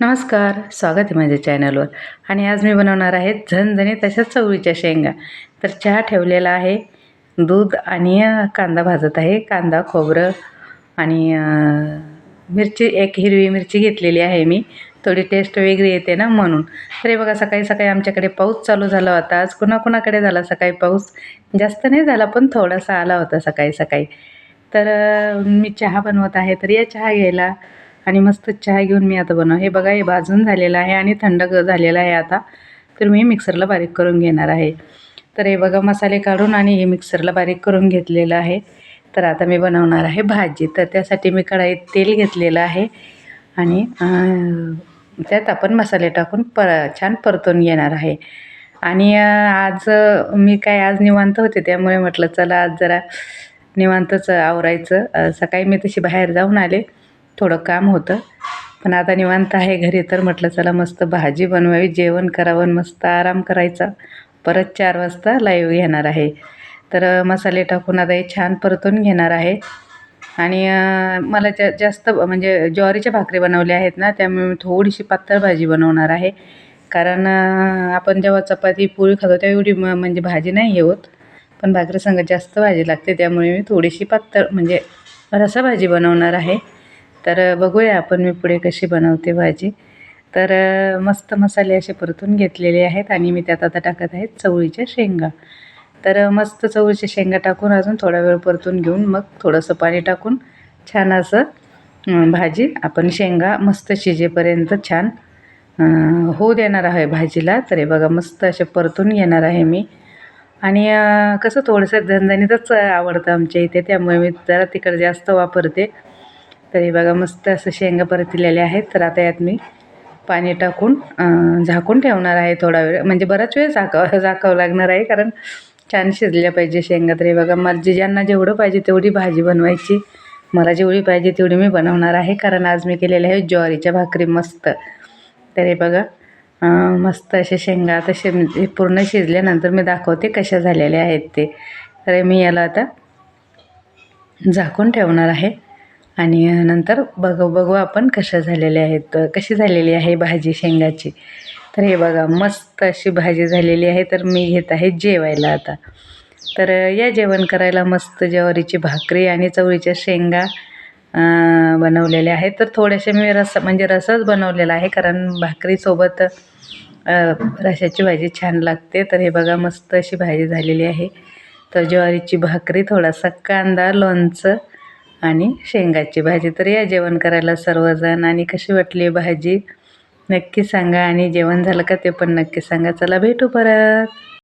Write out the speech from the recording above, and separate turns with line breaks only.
नमस्कार स्वागत आहे माझ्या चॅनलवर. आणि आज मी बनवणार आहे झणझणी तशाच चवळीच्या शेंगा. तर चहा ठेवलेला आहे दूध आणि कांदा भाजत आहे कांदा खोबरं आणि मिरची एक हिरवी मिरची घेतलेली आहे मी. थोडी टेस्ट वेगळी येते ना म्हणून. तर हे बघा सकाळी सकाळी आमच्याकडे पाऊस चालू झाला होता. आज कुणाकुणाकडे झाला सकाळी पाऊस? जास्त नाही झाला पण थोडासा आला होता सकाळी सकाळी. तर मी चहा बनवत आहे. तर या चहा घ्यायला आणि मस्त चहा घेऊन मी आता बनव हे बघा हे भाजून झालेलं आहे आणि थंड झालेलं आहे आता. तर मी मिक्सरला बारीक करून घेणार आहे. तर हे बघा मसाले काढून आणि हे मिक्सरला बारीक करून घेतलेलं आहे. तर आता मी बनवणार आहे भाजी. तर त्यासाठी मी कढाईत तेल घेतलेलं आहे. आणि त्यात आपण मसाले टाकून पर छान परतून घेणार आहे. आणि आज मी काय आज निवांत होते त्यामुळे म्हटलं चला आज जरा निवांतच आवरायचं. सकाळी मी तशी बाहेर जाऊन आले. थोडं काम होतं. पण आता निवांत आहे घरी तर म्हटलं चला मस्त भाजी बनवावी जेवण करावं आणि मस्त आराम करायचा. परत चार वाजता लाईव्ह घेणार आहे. तर मसाले टाकून आता हे छान परतून घेणार आहे. आणि मला जा जास्त म्हणजे ज्वारीच्या भाकरी बनवल्या आहेत ना त्यामुळे मी थोडीशी पातळ भाजी बनवणार आहे. कारण आपण जेव्हा चपाती पोळी खातो तेव्हा एवढी म- म्हणजे भाजी नाही होत. पण भाकरी संगत जास्त भाजी लागते त्यामुळे मी थोडीशी पातळ म्हणजे रसाभाजी बनवणार आहे. तर बघूया आपण मी पुढे कशी बनवते भाजी. तर मस्त मसाले असे परतून घेतलेले आहेत आणि मी त्यात आता टाकत आहे चवळीच्या शेंगा. तर मस्त चवळीच्या शेंगा टाकून अजून थोडा वेळ परतून घेऊन मग थोडंसं पाणी टाकून छान असं भाजी आपण शेंगा मस्त शिजेपर्यंत छान होऊ देणार आहे भाजीला. तर हे बघा मस्त असे परतून घेणार आहे मी. आणि कसं थोडंसं झणझणीतच आवडतं आमच्या इथे त्यामुळे मी जरा तिकडे जास्त वापरते. तर हे बघा मस्त असं शेंगा परतलेल्या आहेत. तर आता यात मी पाणी टाकून झाकून ठेवणार आहे थोडा वेळ. म्हणजे बराच वेळ झाकावं झाकावं लागणार आहे कारण छान शिजल्या पाहिजे शेंगा. तर हे बघा मला जे ज्यांना जेवढं पाहिजे तेवढी भाजी बनवायची. मला जेवढी पाहिजे तेवढी मी बनवणार आहे कारण आज मी केलेले आहे ज्वारीच्या भाकरी मस्त. तर हे बघा मस्त असे शेंगा आता शे पूर्ण शिजल्यानंतर मी दाखवते कशा झालेल्या आहेत ते. तर मी याला आता झाकून ठेवणार आहे. आणि नंतर बघू बघू आपण कशा झालेल्या आहेत कशी झालेली आहे भाजी शेंगाची. तर हे बघा मस्त अशी भाजी झालेली आहे तर मी घेत आहे जेवायला आता. तर या जेवण करायला मस्त ज्वारीची भाकरी आणि चवळीच्या शेंगा बनवलेल्या आहेत. तर थोडेसे मी रस म्हणजे रसच बनवलेला आहे कारण भाकरीसोबत रशाची भाजी छान लागते. तर हे बघा मस्त अशी भाजी झालेली आहे. तर ज्वारीची भाकरी थोडासा कांदा लोणचं आणि शेंगाची भाजी. तर या जेवण करायला सर्वजण आणि कशी वाटली भाजी? नक्की सांगा आणि जेवण झालं का ते पण नक्की सांगा. चला भेटू परत.